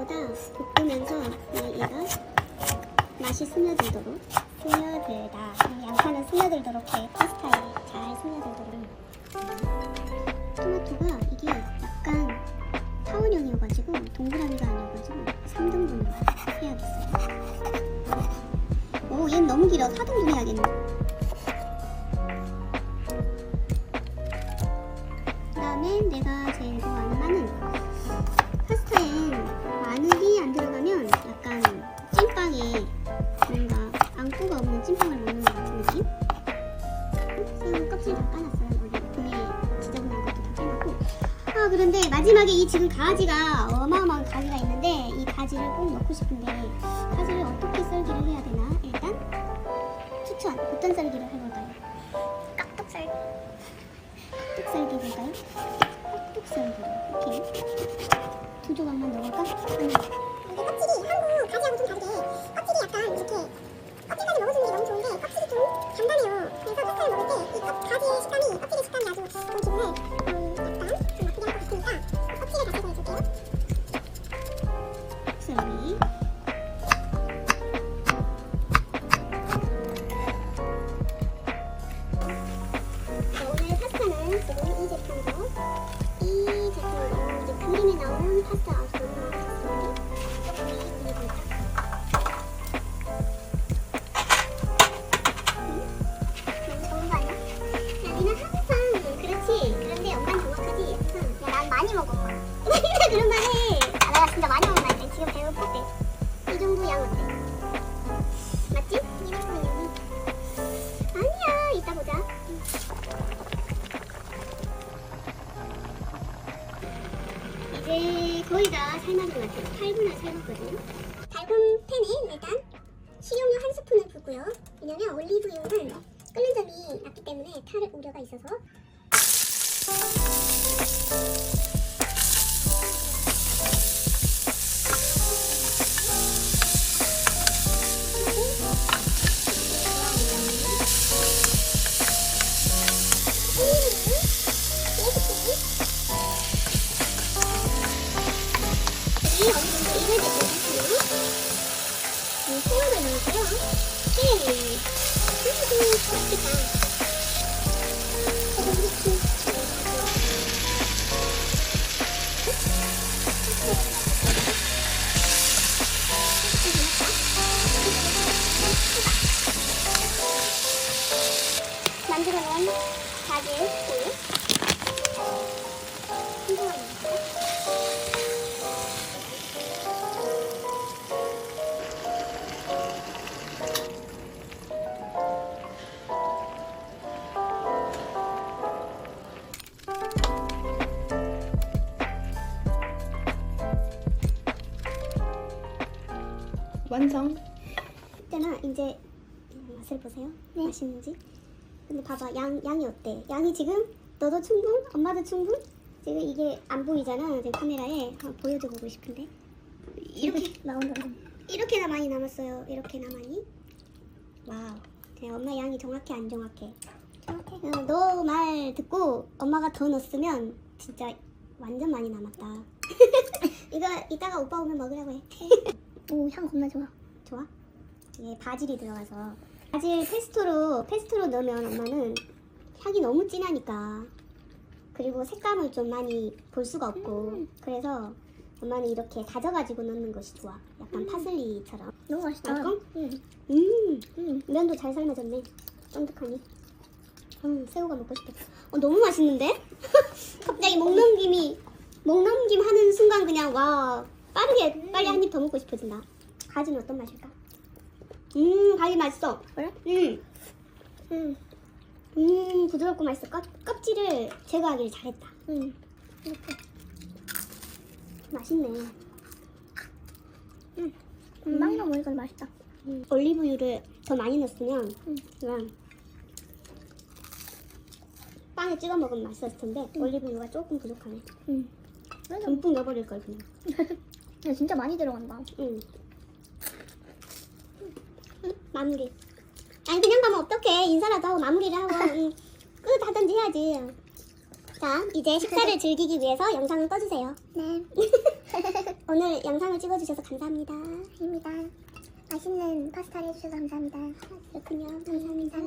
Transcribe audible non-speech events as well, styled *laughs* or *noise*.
생각보다 볶으면서 얘가 맛이 스며들도록 스며들다. 양파는 스며들도록 해. 파스타에 잘 스며들도록. 토마토가 이게 약간 타원형이어가지고 동그라미가 아니어가지고 3등분으로 해야겠어요. 오, 얘 너무 길어. 4등분 해야겠네. 그 다음에 내가 제일 아 그런데 마지막에 이 지금 가지가 어마어마한 가지가 있는데 이 가지를 꼭 넣고 싶은데 가지를 어떻게 썰기를 해야 되나? 일단 추천 어떤 썰기를 해볼까요? 깍둑썰 깍둑썰기 볼까요? 깍둑썰기로 오케이 두 조각만 넣을까? 응. 이게 껍질이 많이 먹어. 맨날 그런 말 해. 아, 내가 진짜 많이 먹는다니까. 지금 배고플 때. 이 정도 양 어때? 맞지? 아니야. 이따 보자. 이제 거의 다 삶아진 것 같아요 8분을 삶았거든요 만들어 놓은 바질 완성. 이때나 이제 맛을 보세요 맛있는지 근데 봐봐 양, 양이 어때? 양이 지금 너도 충분? 엄마도 충분? 지금 이게 안 보이잖아 지금 카메라에 한번 보여줘 보고 싶은데 이렇게 나온다. 이렇게나 많이 남았어요. 이렇게나 많이. 와우. 그냥 엄마 양이 정확해 안 정확해? 정확해. 너말 듣고 엄마가 더 넣었으면 진짜 완전 많이 남았다. *laughs* 이거 이따가 오빠 오면 먹으라고 해. 오, 향 겁나 좋아. 좋아? 이게 바질이 들어가서 바질 페스토로 페스토로 넣으면 엄마는 향이 너무 진하니까 그리고 색감을 좀 많이 볼 수가 없고 그래서 엄마는 이렇게 다져가지고 넣는 것이 좋아. 약간 파슬리처럼. 너무 맛있다. 맛있어? 응. 음, 응. 면도 잘 삶아졌네. 쫀득하니. 음, 새우가 먹고 싶다. 어, 너무 맛있는데? *laughs* 갑자기 목 넘김이, 목 넘김 하는 순간 그냥, 와, 빠르게, 빨리 한 입 더 먹고 싶어진다. 가지는 어떤 맛일까? 음, 가지 맛있어. 그래? 음, 응. 음, 부드럽고 맛있어. 껍, 껍질을 제거하기를 잘했다. 응. 이렇게. 맛있네. 금방이랑 먹으니까 맛있다. 음, 올리브유를 더 많이 넣었으면 음. 그냥 빵에 찍어 먹으면 맛있었을 텐데 올리브유가 조금 부족하네. 응. 그래서 듬뿍 넣어버릴 걸 그냥. *laughs* 야, 진짜 많이 들어간다. 응. 응, 마무리. 아니 그냥 가면 어떡해 인사라도 하고 마무리를 하고 *laughs* 응. 끝 하든지 해야지. 자 이제 식사를 *laughs* 즐기기 위해서 영상을 꺼주세요. 네. *laughs* 오늘 영상을 찍어주셔서 감사합니다. 아닙니다. 맛있는 파스타를 해주셔서 감사합니다. 그렇군요. 감사합니다.